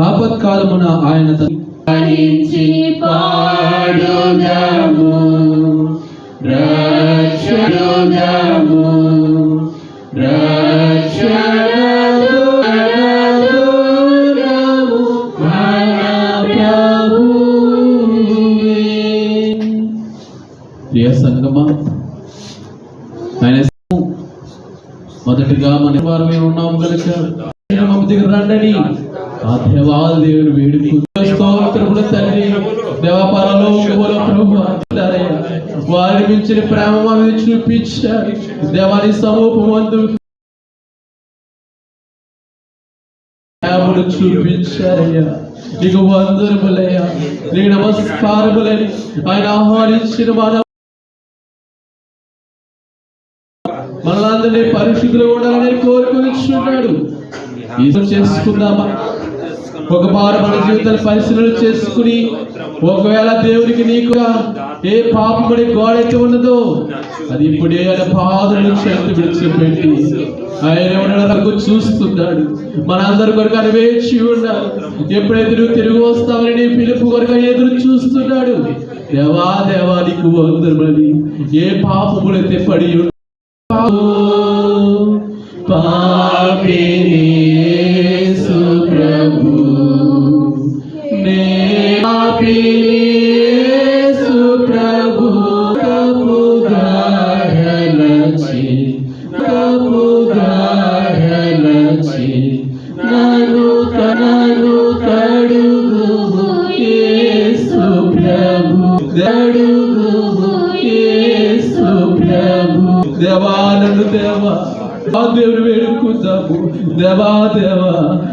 ఆపత్కాలమున పాడుదము రక్షణము. ప్రియ సంగమా ఆయన మొదటిగా మన వారమే ఉన్నాము కనుక మమ్మ దగ్గర రండని. ఆ దేవాల దేవుని వేడుకు. స్తోత్రములు తండ్రి. దేవపరలో ప్రభు అంటారయ్యా. వారిని మించిన ప్రేమ మీద చూపించారు. దేవాని సమూహమందు ప్రేమను చూపించారయ్యా. నీకు వందరములయ్యా నీకు నమస్కారములని ఆయన ఆహ్వానించిన మన మనలందరినీ పరిశుద్ధులు ఉండాలని కోరుకొనిచున్నాడు. ఈశ్వరు చేసుకుందామా? ఒక వారు మన జీవితాన్ని పరిశీలన చేసుకుని ఒకవేళ దేవునికి నీకు ఏ పాపమని గోడైతే ఉన్నదో అది ఇప్పుడే ఆయన బాధలు చేతి విడిచిపెట్టి ఆయన ఉండడానికి చూస్తున్నాడు. మనందరి కొరకు ఆయన వేచి ఉన్నాడు. ఎప్పుడైతే నువ్వు తిరిగి వస్తావని నీ పిలుపు కొరకు ఎదురు చూస్తున్నాడు. దేవా దేవా నీకు వందరమని ఏ పాపములైతే పడి ఉన్నావో, పాపిని దేవాలను దేవా ఆ దేవుడు వేడుకుందాము. దేవా దేవా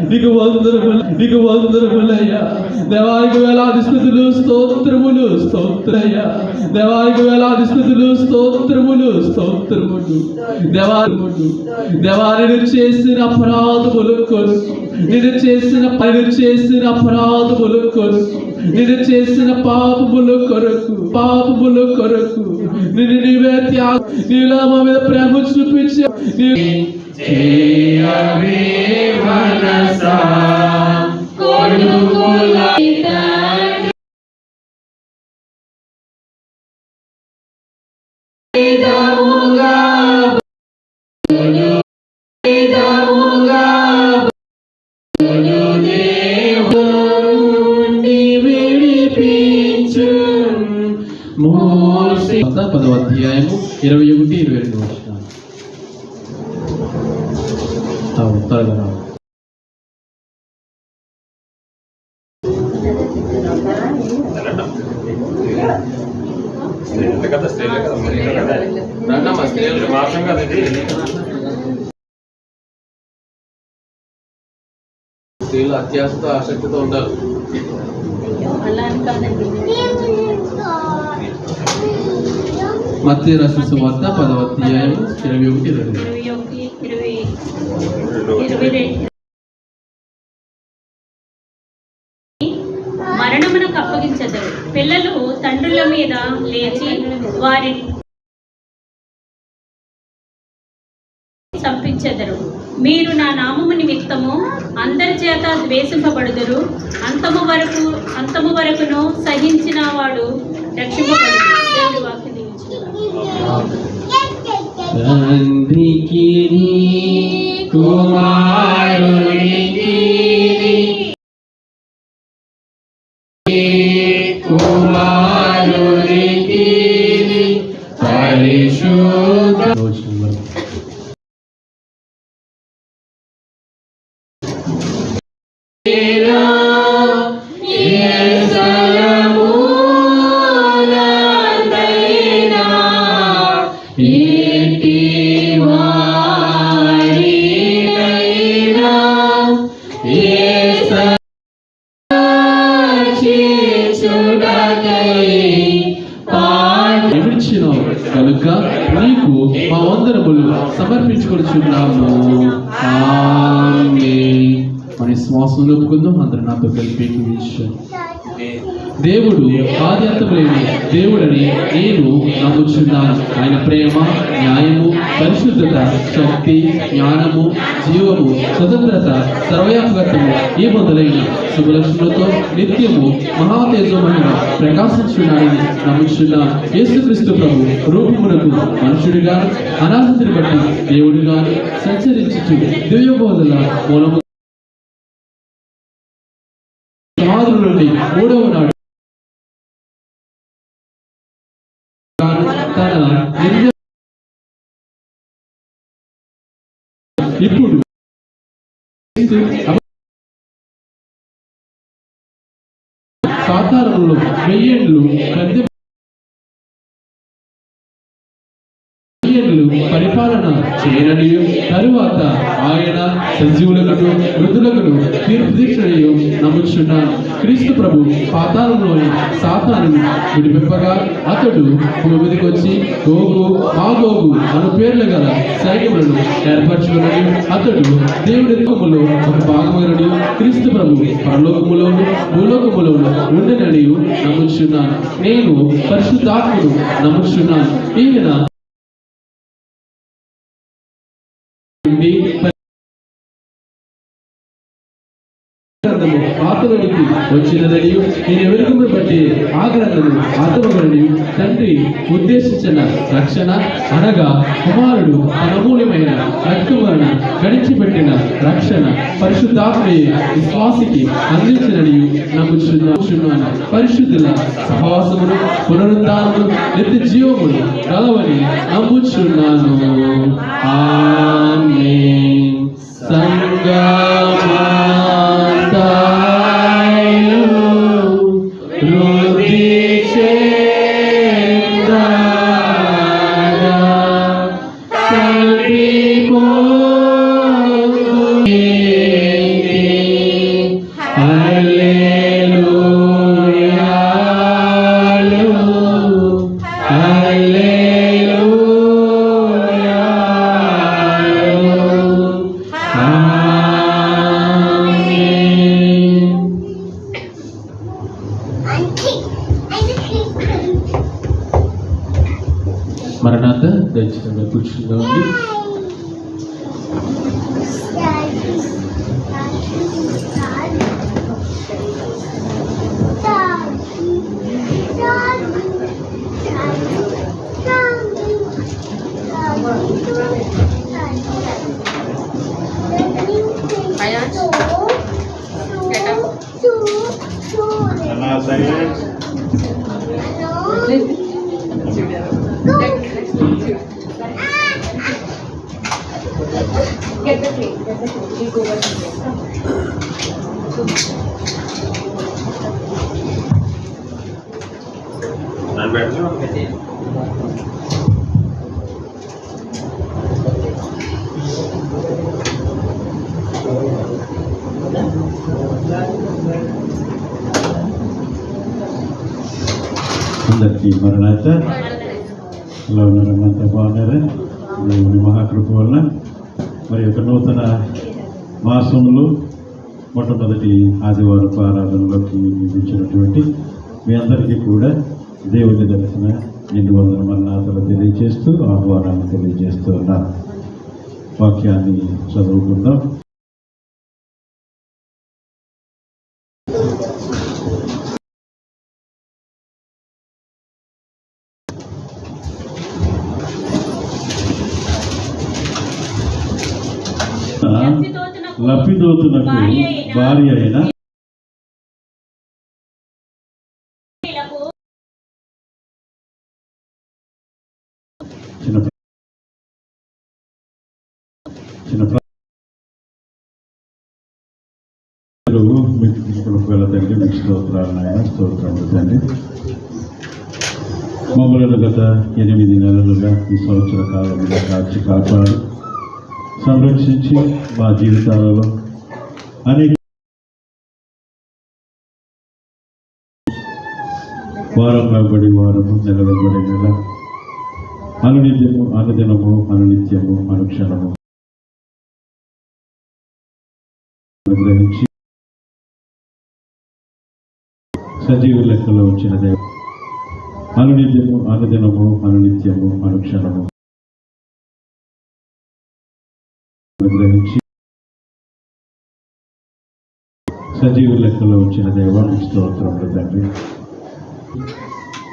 నీకు వందరములు నీకు వందరములయ్యా దేవానికి వేలాది స్థుతులు స్తోత్రములు స్తోత్రయ్యా దేవానికి వేలాది స్థుతులు స్తోత్రములు స్తోత్రములు దేవాములు దేవాన్ని చేసిన అపరాధములు కొరకు నేను చేసిన పని చేసిన అపరాధములు కొరకు. నేను చేసిన పాపముల కొరకు పాపముల కొరకు నిన్ను నీవే త్యాగ నీలా మా మీద ప్రేమ చూపించే మనసా కొడుకుల పదవ అధ్యాయము ఇరవై ఒకటి ఇరవై రెండు వచ్చిన. త్వరగా రావు. స్త్రీలు మాత్రం కదా ఇది. స్త్రీలు అత్యాశతో ఆసక్తితో ఉండాలి. మధ్య రసు సువార్త పదవ అధ్యాయం ఇరవై ఒకటి ఇరవై మరణమునకు అప్పగించదరు. పిల్లలు తండ్రుల మీద లేచి వారిని చంపించెదరు. మీరు నా నామము నిమిత్తము అందరి చేత ద్వేషింపబడుదురు. అంతము వరకు అంతము వరకును సహించిన వాడు రక్షింపబడు దేవుడి వాక్యం ఆమేన్. ఒప్పుకుందాం అందరూ నాతో కలిపి విషయం దేవుడు ఆద్యంతములేని దేవుడని నేను నమ్ముచున్నాను ఆయన ప్రేమ న్యాయము పరిశుద్ధత శక్తి జ్ఞానము జీవము స్వతంత్రత సర్వయాత్మకత్వము ఈ మొదలైన శుభలక్ష్ములతో నిత్యము మహాతేజమైన ప్రకాశించున్నాడని నమ్ముచున్న యేసుక్రీస్తు ప్రభు రూపమునకు మనుషుడిగా అనాథతిని బట్టి దేవుడిగా సంచరించుచు దివ్యబోధల మూలము నుండి మూడవ నాడు తన ఇప్పుడు వెయ్యేళ్ళు పరిపాలన చేయనని తరువాత ఆయన సజీవులకు మృతులకు తీర్పు తీర్చనని నమ్ముచున్నాను క్రీస్తు ప్రభు పాతాళంలోని సాతాను విడిపింపగా అతడు భూమిదికి వచ్చి గోగు మాగోగు అను పేర్లు గల సైన్యములను ఏర్పరచుకున్నాడు అతడు దేవుడి రూపములో ఒక భాగమైనది. క్రీస్తు ప్రభు పరలోకములోను భూలోకములోను ఉండనని నమ్ముచున్నాను. నేను పరిశుద్ధాత్ముడు నమ్ముచున్నాను. ఈయన నుండి గ్రంథము పాతలోనికి వచ్చినదని నేను ఎవరికి బట్టి ఆ తండ్రి ఉద్దేశించిన రక్షణ అనగా కుమారుడు తన అమూల్యమైన రక్తములను గడిచిపెట్టిన రక్షణ పరిశుద్ధాత్మే విశ్వాసికి అందించినని నమ్ముచున్నాను. పరిశుద్ధుల సహవాసములు పునరుద్ధానమును నిత్య జీవములు కలవని నమ్ముచున్నాను. ఆమె సంగా మరణాత Los Angeles. Get the plate, get the plate. You go over here. I'm. అందరికీ మరణాత ఎలా ఉన్నారు అంతా బాగున్నారా? దేవుని మహాకృప వలన. మరి యొక్క నూతన మాసంలో మొట్టమొదటి ఆదివారపు ఆరాధనలోకి నిర్మించినటువంటి మీ అందరికీ కూడా దేవుని దర్శన నిండు వందల మరణాతలు తెలియజేస్తూ ఆహ్వానాన్ని తెలియజేస్తూ ఉన్నారు వాక్యాన్ని చదువుకుందాం. భార్య అయిన చిన్న చిన్న ప్ర- మీరు మీకు తీసుకుని వెళ్ళదండి మీకు స్తోత్రాలు నాయన స్తోత్రాలు తండ్రి మమ్మల్ని గత ఎనిమిది నెలలుగా ఈ సంవత్సర కాలంలో కాచి కాపాడు సంరక్షించి మా జీవితాలలో అనేక వారం వెంబడి వారము నెల వెంబడి నెల అనునిత్యము అనుదినము అనునిత్యము అనుక్షణము. అనుగ్రహించి సజీవ లెక్కలో వచ్చిన దేవ. అనునిత్యము అనుదినము అనునిత్యము అనుక్షణము. అనుగ్రహించి. సజీవ లెక్కలో వచ్చిన దేవ స్తోత్రములు తండ్రి.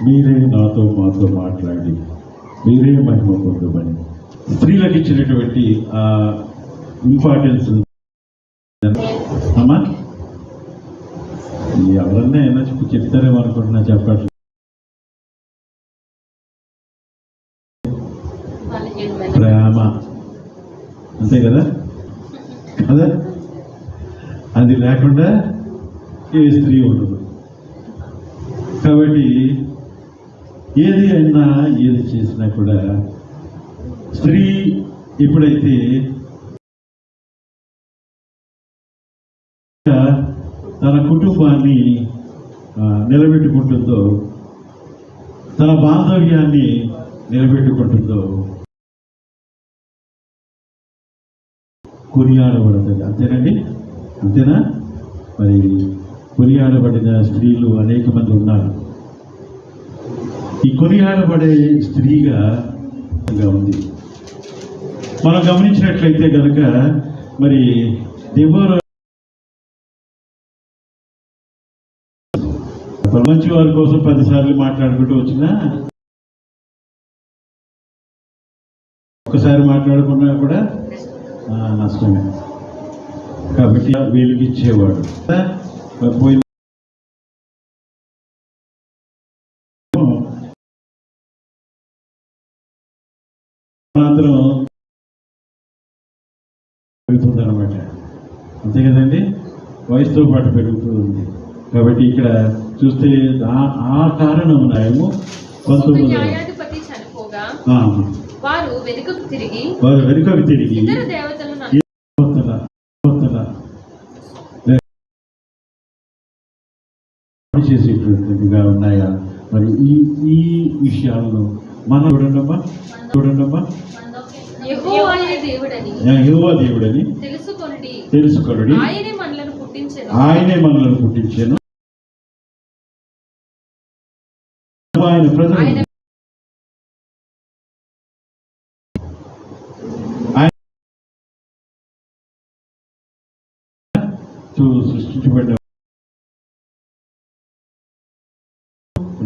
మీరే నాతో మాతో మాట్లాడి మీరే మహిమ పొందమని. స్త్రీలకు ఇచ్చినటువంటి ఆ ఇంపార్టెన్స్ అమ్మా ఎవరన్నా ఏమైనా చెప్పి చెప్తారేమో అనుకుంటున్నా చెప్పట్లేదు ప్రేమ. అంతే కదా? కదా అది లేకుండా ఏ స్త్రీ ఉండదు. కాబట్టి ఏది అయినా ఏది చేసినా కూడా స్త్రీ ఎప్పుడైతే తన కుటుంబాన్ని నిలబెట్టుకుంటుందో తన బాంధవ్యాన్ని నిలబెట్టుకుంటుందో కొనియాడబడుతుంది అంతేనండి? అంతేనా? మరి కొనియాడబడిన స్త్రీలు అనేక మంది ఉన్నారు. ఈ కొనియాడబడే స్త్రీగా ఉంది. మనం గమనించినట్లయితే కనుక మరి దేవర మంచి వారి కోసం పదిసార్లు మాట్లాడుకుంటూ వచ్చినా ఒకసారి మాట్లాడుకున్నా కూడా నష్టమే. కాబట్టి వీళ్ళకి ఇచ్చేవాడు. పోయిన మాత్రం పెరుగుతుంది అనమాట అంతే కదండి? వయసుతో పాటు పెరుగుతూ ఉంది కాబట్టి ఇక్కడ చూస్తే ఆ- కారణం ఒక పంతొమ్మిది వారు వెనుకకు తిరిగి వారు వెనుకకు తిరిగి చేసేటువంటివిగా ఉన్నాయా? మరి ఈ ఈ విషయాలను మనం చూడండమ్మా చూడండమ్మా. దేవుడని తెలుసుకొనుడి. ఆయనే మనలను పుట్టించెను. ఆయనే మనలను పుట్టించాను. ఆయన ప్రజలు. ఆయన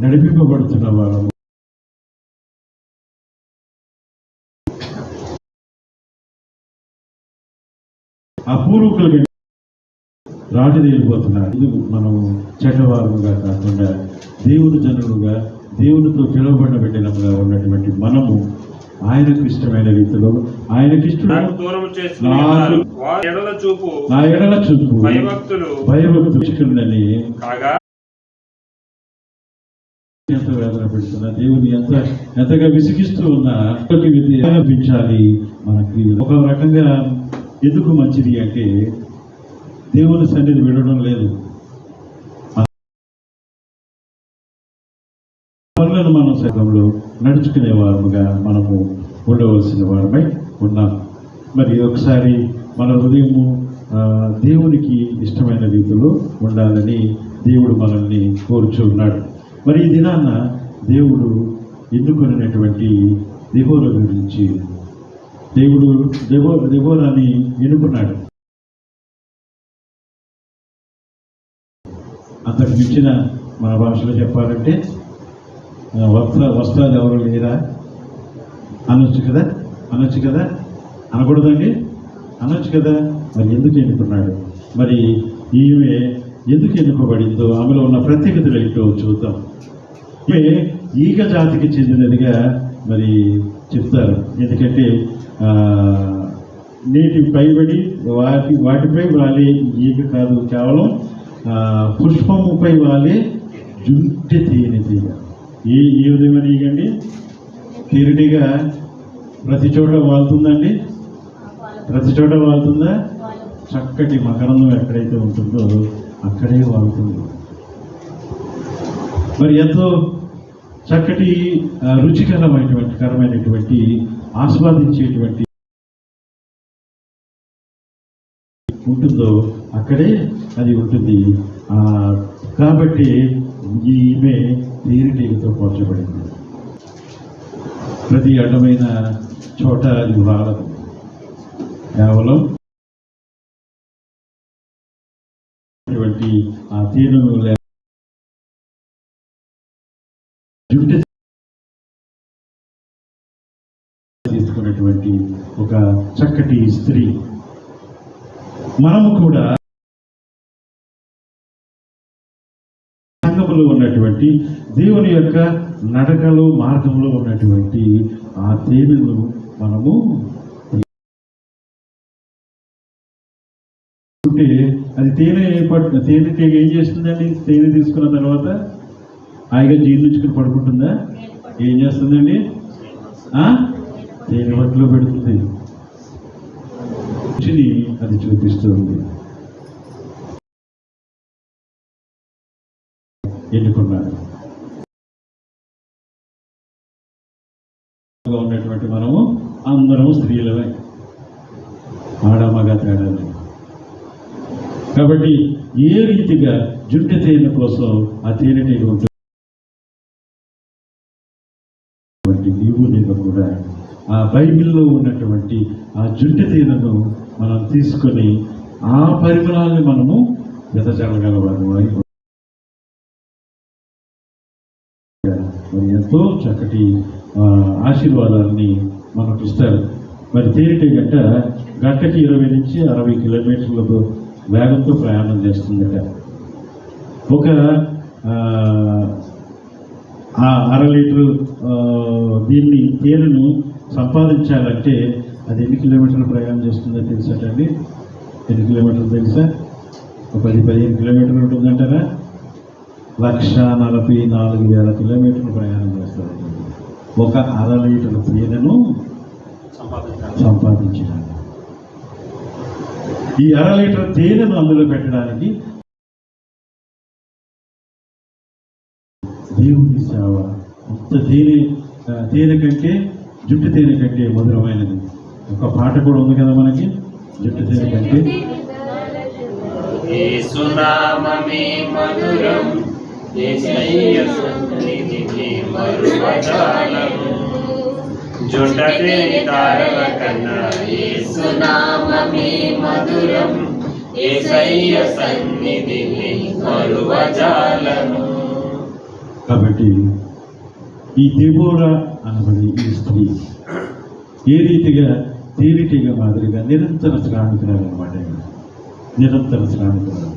నడిపింపబడుతున్న వాళ్ళము ఆ పూర్వకులు రాజు తేలిపోతున్నారు ఇది మనం చెడ్డవారుగా కాకుండా దేవుని జనులుగా దేవునితో పిలువబడిన బిడ్డలుగా ఉన్నటువంటి మనము ఆయనకు ఇష్టమైన రీతిలో ఆయనకి ఇష్టం దూరం చూపు నా ఎడల చూపు భయభక్తులు భయభక్తులని కాగా ఎంత వేదన పెడుతున్నా దేవుని ఎంత ఎంతగా విసిగిస్తూ ఉన్నా ప్రతి విధి మన క్రియలు. ఒక రకంగా ఎందుకు మంచిది అంటే దేవుని సన్నిధి విడడం లేదు. పనులను మనం సగంలో నడుచుకునే వారముగా మనము ఉండవలసిన వారమై ఉన్నాం. మరి ఒకసారి మన హృదయము దేవునికి ఇష్టమైన రీతిలో ఉండాలని దేవుడు మనల్ని కోరుచున్నాడు మరి ఈ దినాన దేవుడు ఎన్నుకొనినటువంటి దిహోర గురించి దేవుడు దివో దిగోరాన్ని ఎన్నుకున్నాడు. అంతకు మించిన మన భాషలో చెప్పాలంటే వస్త్ర వస్త్రాలు ఎవరు లేరా? అనొచ్చు కదా? అనొచ్చు కదా? అనకూడదండి? అనొచ్చు కదా? మరి ఎందుకు ఎన్నుకున్నాడు? మరి ఈమె ఎందుకు ఎన్నుకోబడిందో ఆమెలో ఉన్న ప్రత్యేకతలు ఏంటో చూద్దాం. ఈమె ఈగ జాతికి చెందినదిగా మరి చెప్తారు. ఎందుకంటే నేటి నీటి పైబడి వాటి వాటిపై వాలే ఈగ కాదు కేవలం పుష్పముపై వాలి జుంటి తేనె తీగ ఈ ఈ విధమైన ఈగండి తీరుడిగా ప్రతి చోట వాళ్తుందండి? ప్రతి చోట వాళ్తుందా? చక్కటి మకరందం ఎక్కడైతే ఉంటుందో అక్కడే వాడుతుంది మరి ఎంతో చక్కటి రుచికరమైనటువంటి కరమైనటువంటి ఆస్వాదించేటువంటి ఉంటుందో అక్కడే అది ఉంటుంది. కాబట్టి ఈమె తేనెటీగతో పోల్చబడింది. ప్రతి అడ్డమైన చోట అది వాడదు. కేవలం అటువంటి ఆ తీరును తీసుకున్నటువంటి ఒక చక్కటి స్త్రీ. మనము కూడా సంఘములో ఉన్నటువంటి దేవుని యొక్క నడకలు మార్గంలో ఉన్నటువంటి ఆ తేనెను మనము ఉంటే అది తేనె పట్టు తేనె తీగ ఏం చేస్తుందండి? తేనె తీసుకున్న తర్వాత హాయిగా జీర్ణించుకుని పడుకుంటుందా? ఏం చేస్తుందండి? తేనె పట్టులో పెడుతుంది. రుచిని అది చూపిస్తుంది. ఎన్నుకున్నాడు ఉన్నటువంటి మనము అందరం స్త్రీలమే. ఆడమగ తేడా కాబట్టి ఏ రీతిగా జుట్టు తేనె కోసం ఆ తేనెటీగ ఉంటుంది? నీవు నేను కూడా ఆ బైబిల్లో ఉన్నటువంటి ఆ జుట్టు తేనెను మనం తీసుకొని ఆ పరిమళాన్ని మనము జతచడగలవారు మరి ఎంతో చక్కటి ఆశీర్వాదాన్ని మనకు ఇస్తారు. మరి తేనెటీగ గంట గంటకి ఇరవై నుంచి అరవై కిలోమీటర్లతో వేగంతో ప్రయాణం చేస్తుందట. ఒక ఆ, అర లీటరు దీన్ని తేనెను సంపాదించాలంటే అది ఎన్ని కిలోమీటర్లు ప్రయాణం చేస్తుందో తెలుసటండి ఎన్ని కిలోమీటర్లు తెలుసా? ఒక పది పదిహేను కిలోమీటర్లు ఉంటుందంటారా? లక్ష నలభై నాలుగు వేల కిలోమీటర్లు ప్రయాణం చేస్తారు ఒక అర లీటర్ తేనెను సంపాదించాలి. ఈ అర లీటర్ తేనెను అందులో పెట్టడానికి దేవుని సేవ. ఇంత తేనె తేనె కంటే జుట్టు తేనె కంటే మధురమైనది. ఒక పాట కూడా ఉంది కదా మనకి? జుట్టు తేనె కంటే. మధురం యేసయ్య తారల కన్నా యేసునామమే మధురం. యేసయ్య సన్నిధిని మరువజాలము కాబట్టి ఈ దేవోరా అనబడి ఈ స్త్రీ ఏ రీతిగా తేలిటిగా మాదిరిగా నిరంతర శ్రామికురాలు అనమాట నిరంతర శ్రామికురాలు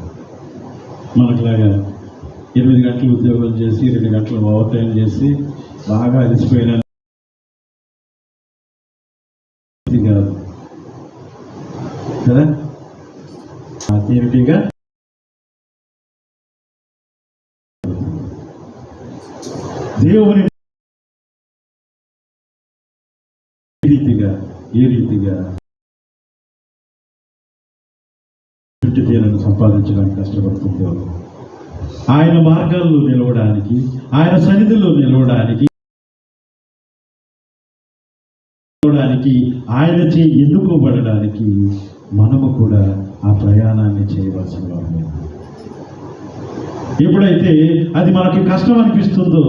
మనకులాగా ఎనిమిది గంటలు ఉద్యోగం చేసి రెండు గంటలు ఓవర్ టైం చేసి బాగా అలసిపోయిన ఇది కాదు కదా ఎంపీగా దేవుని ఏ రీతిగా ఏ రీతిగా తీరను సంపాదించడానికి కష్టపడుతుందో ఆయన మార్గాల్లో నిలవడానికి ఆయన సన్నిధిలో నిలవడానికి నిలవడానికి ఆయన చే ఎన్నుకోబడడానికి మనము కూడా ఆ ప్రయాణాన్ని చేయవలసిన వారమే. ఎప్పుడైతే అది మనకి కష్టం అనిపిస్తుందో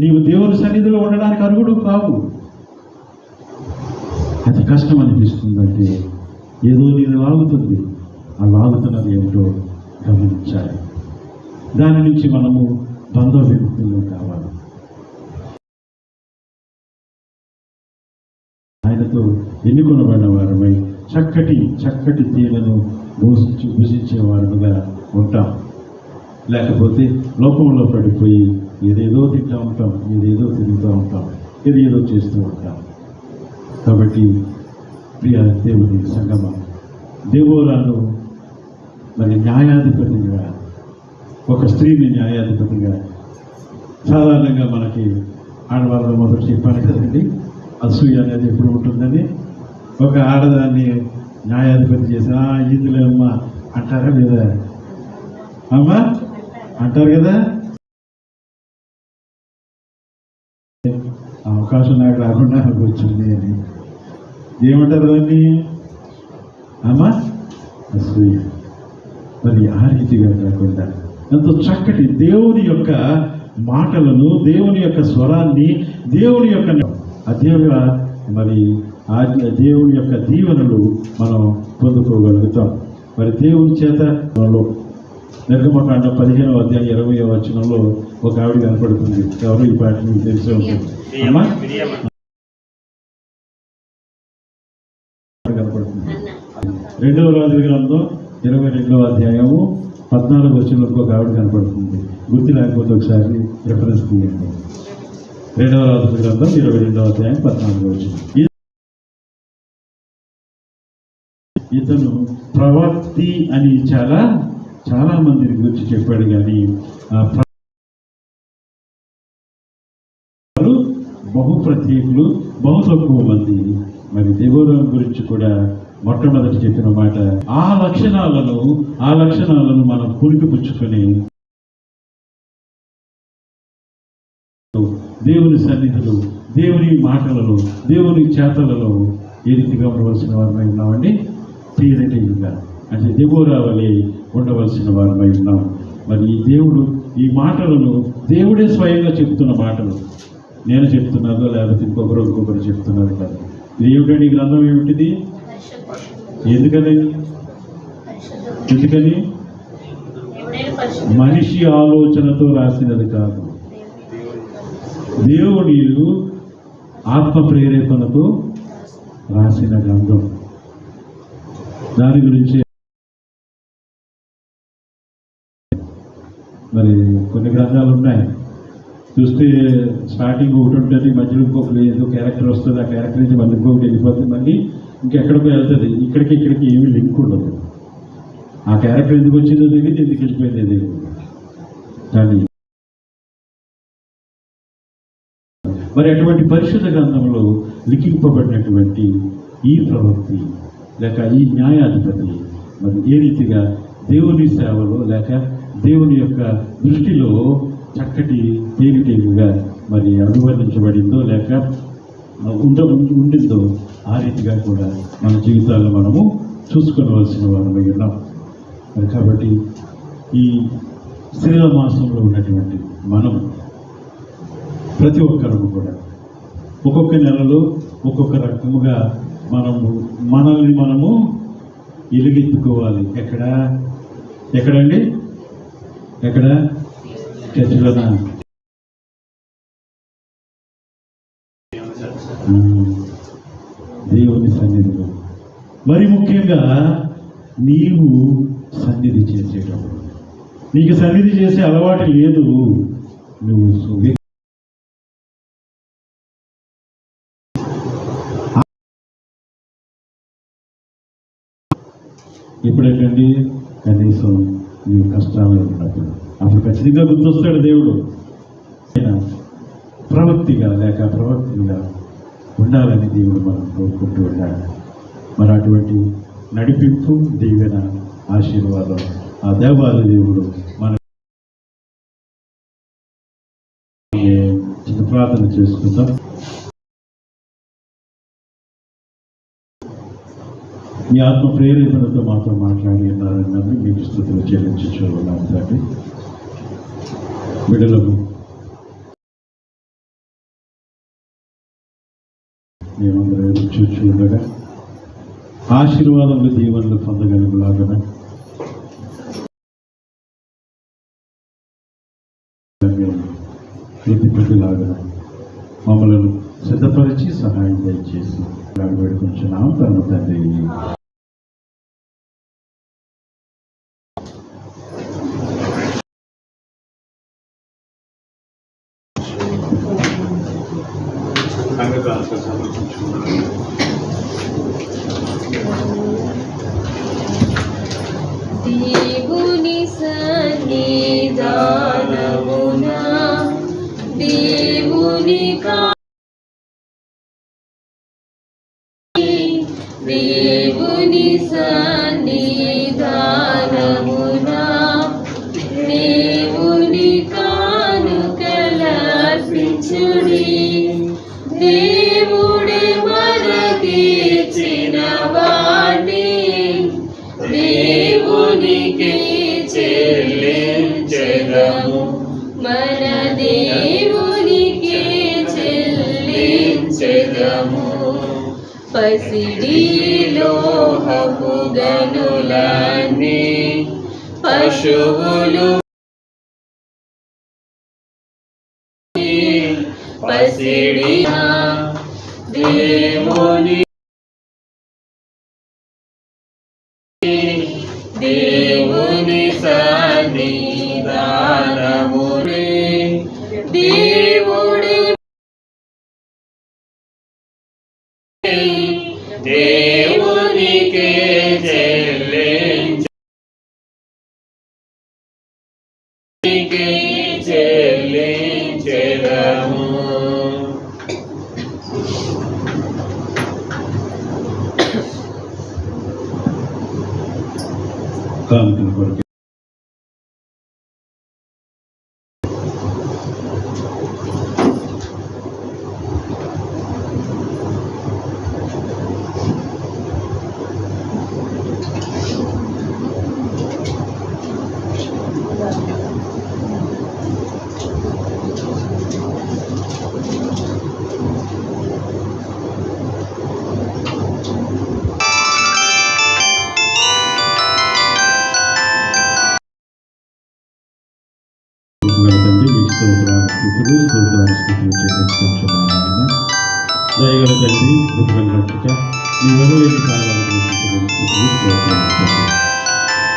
నీవు దేవుని సన్నిధిలో ఉండడానికి అర్హుడు కావు. అది కష్టం అనిపిస్తుందంటే ఏదో నేను లాగుతుంది. ఆ లాగుతున్నది ఏమిటో గమనించాలి. దాని నుంచి మనము బంధ విముక్తులు కావాలి. ఆయనతో ఎన్నుకొనబడిన వారమై చక్కటి చక్కటి తీలను భూషించి భుజించే వారుగా ఉంటాం. లేకపోతే లోకంలో పడిపోయి ఏదేదో తింటూ ఉంటాం ఏదేదో తిరుగుతూ ఉంటాం ఏదేదో చేస్తూ ఉంటాం. కాబట్టి ప్రియ దేవుని సంగమ. దేవోరాలు మరి న్యాయాధిపతిగా ఒక స్త్రీని న్యాయాధిపతిగా సాధారణంగా మనకి ఆడవాళ్ళ మొదటి చెప్పాను కదండి. అసూయ అనేది ఎప్పుడు ఉంటుందని ఒక ఆడదాన్ని న్యాయాధిపతి చేసిన "ఆ, అమ్మా అంటారా లేదా? అమ్మా అంటారు కదా? అవకాశం నాకు రాకుండా నాకు వచ్చింది అని. ఏమంటారు దాన్ని? అమ్మా అసూయ మరి ఆ రీతిగా కాకుండా ఎంతో చక్కటి దేవుని యొక్క మాటలను దేవుని యొక్క స్వరాన్ని దేవుని యొక్క అదేవిగా మరి ఆ దేవుని యొక్క దీవెనలు మనం పొందుకోగలుగుతాం. మరి దేవుని చేత మనలో నిర్గమకాండ పదిహేనవ అధ్యాయం ఇరవై వచనంలో ఒక ఆవిడ కనపడుతుంది. ఎవరు ఈ పాట మీకు తెలిసే ఉంటుంది? అమ్మా? కనపడుతుంది. రెండవ రాజుల గ్రంథం ఇరవై రెండవ అధ్యాయము పద్నాలుగు వచ్చిన ఒక ఆవిడ కనపడుతుంది. గుర్తు లేకపోతే ఒకసారి రెఫరెన్స్ తీయండి. రెండవ రాజుల గ్రంథం ఇరవై రెండవ అధ్యాయం పద్నాలుగు వచ్చిన ఇతను ప్రవర్తి అని చాలా చాలా మందిని గురించి చెప్పాడు కానీ వారు బహు ప్రత్యేకులు బహు తక్కువ మంది. మరి దేవోరం గురించి కూడా మొట్టమొదటి చెప్పిన మాట ఆ లక్షణాలను ఆ లక్షణాలను మనం పురికిపుచ్చుకొని దేవుని సన్నిధులు దేవుని మాటలలో దేవుని చేతలలో ఏ రీతిగా ఉండవలసిన వారమై ఉన్నామండి? తీరటిగా అంటే దేవోరా వలె ఉండవలసిన వారమై ఉన్నాం. మరి ఈ దేవుడు ఈ మాటలను దేవుడే స్వయంగా చెప్తున్న మాటలు. నేను చెప్తున్నాను లేకపోతే ఇంకొకరు ఇంకొకరు చెప్తున్నారు కాదు. ఈ గ్రంథం ఏమిటిది? ఎందుకని? ఎందుకని? మనిషి ఆలోచనతో రాసినది కాదు. దేవుని ఆత్మ ప్రేరేపణతో రాసిన గ్రంథం. దాని గురించి మరి కొన్ని గ్రంథాలు ఉన్నాయి. చూస్తే స్టార్టింగ్ ఒకటి ఉంటుంది మధ్యలో ఇంకొకటి ఏదో క్యారెక్టర్ వస్తుంది ఆ క్యారెక్టర్ నుంచి మళ్ళీ ఇంకొకటి వెళ్ళిపోతుంది మళ్ళీ ఇంకెక్కడికో వెళ్తుంది. ఇక్కడికి ఇక్కడికి ఏమీ లింక్ ఉండదు. ఆ క్యారెక్టర్ ఎందుకు వచ్చిందో తెలియదు ఎందుకు వెళ్ళిపోయిందో తెలియదు. కానీ మరి అటువంటి పరిశుద్ధ గ్రంథంలో లిఖింపబడినటువంటి ఈ ప్రవృత్తి లేక ఈ న్యాయాధిపతి. మరి ఏ రీతిగా దేవుని సేవలో లేక దేవుని యొక్క దృష్టిలో చక్కటి తేలిటేలిగా మరి అనువర్తించబడిందో లేక ఉండ ఉండిందో ఆ రీతిగా కూడా మన జీవితాల్లో మనము చూసుకోవలసిన వారమై ఉన్నాం. కాబట్టి ఈ శ్రీల మాసంలో ఉన్నటువంటి మనం ప్రతి ఒక్కరము కూడా ఒక్కొక్క నెలలో ఒక్కొక్క రకముగా మనము మనల్ని మనము ఇలుగెత్తుకోవాలి ఎక్కడ? ఎక్కడండి? ఎక్కడ? చర్చిలోనా? దేవుని సన్నిధిలో. మరి ముఖ్యంగా నీవు సన్నిధి చేసేటప్పుడు. నీకు సన్నిధి చేసే అలవాటు లేదు. నువ్వు సు- ఎప్పుడేంటండి కనీసం నీ కష్టాలు ఉన్నప్పుడు అప్పుడు ఖచ్చితంగా గుర్తొస్తాడు దేవుడు. ఆయన ప్రవక్తిగా లేక ప్రవక్తిగా ఉండాలని దేవుడు మనం కోరుకుంటూ ఉన్నాడు మరి అటువంటి నడిపింపు దీవెన ఆశీర్వాదం ఆ దేవాల దేవుడు మన చిన్న ప్రార్థన చేసుకుందాం. మీ ఆత్మ ప్రేరేపణతో మాతో మాట్లాడి ఉన్నారన్నది మీకు స్థుతులు చెల్లించున్నాం తండ్రి బిడ్డలకు మేమందరం ఎదురు చూచి ఉండగా ఆశీర్వాదములు దీవెనలు పొందగలుగులాగన వృద్ధి మమ్మలను సిద్ధపరిచి సహాయం దయచేసి వేడుకుంటున్నాం తన తండ్రి దేవుని సన్నిధానమునా దేవుని సన్నిధానమున దేవుని కానుకలర్పించుడి. దేవుడే పసిడి లోహపు గనులన్నీ పశువులు పసిడి దేవుని దేవుని సన్నిధానమునే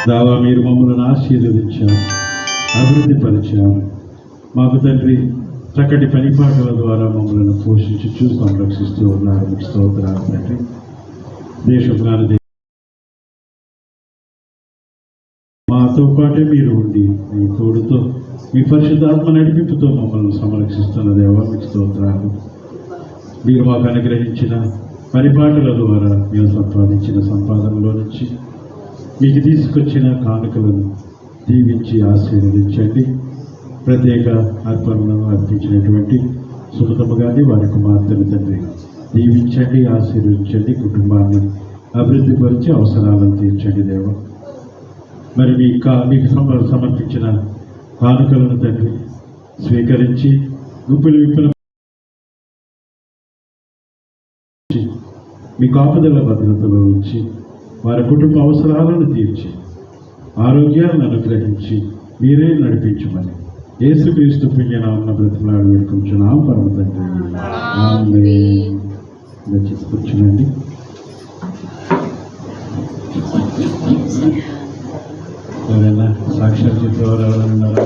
దావా మీరు మమ్మల్ని ఆశీర్వదించారు అభివృద్ధి పరిచారు. మాకు తండ్రి చక్కటి పనిపాటల ద్వారా మమ్మల్ని పోషించుచు సంరక్షిస్తూ ఉన్నారు. మీకు స్తోత్రాలు తండ్రి. దేశంగాని మాతో పాటే మీరు ఉండి మీ తోడుతో మీ పరిశుద్ధాత్మ నడిపింపుతో మమ్మల్ని సంరక్షిస్తున్న దేవా మీకు స్తోత్రాలు. మీరు మాకు అనుగ్రహించిన పరిపాటల ద్వారా మేము సంపాదించిన సంపాదనలో నుంచి మీకు తీసుకొచ్చిన కానుకలను దీవించి ఆశీర్వదించండి. ప్రత్యేక అర్పణలను అర్పించినటువంటి సుమతమ్మ గారిని వారి కుమార్తెను తండ్రి దీవించండి ఆశీర్వదించండి కుటుంబాన్ని అభివృద్ధి పరిచి అవసరాలను తీర్చండి దేవ. మరి మీ కా మీకు సమర్పించిన కానుకలను తండ్రి స్వీకరించి గుప్పిలు విప్పుల మీ కాపుదల భద్రతలో ఉంచి వారి కుటుంబ అవసరాలను తీర్చి ఆరోగ్యాలను అనుగ్రహించి మీరే నడిపించమని యేసుక్రీస్తు పుణ్యనామన్న బ్రతిమలాడు వేడుకుంటున్నాం పరమ తండ్రి ఆమేన్. కూర్చునండి ఎవరైనా సాక్షాత్ చెప్పేవారు ఎవరైనా ఉన్నారా?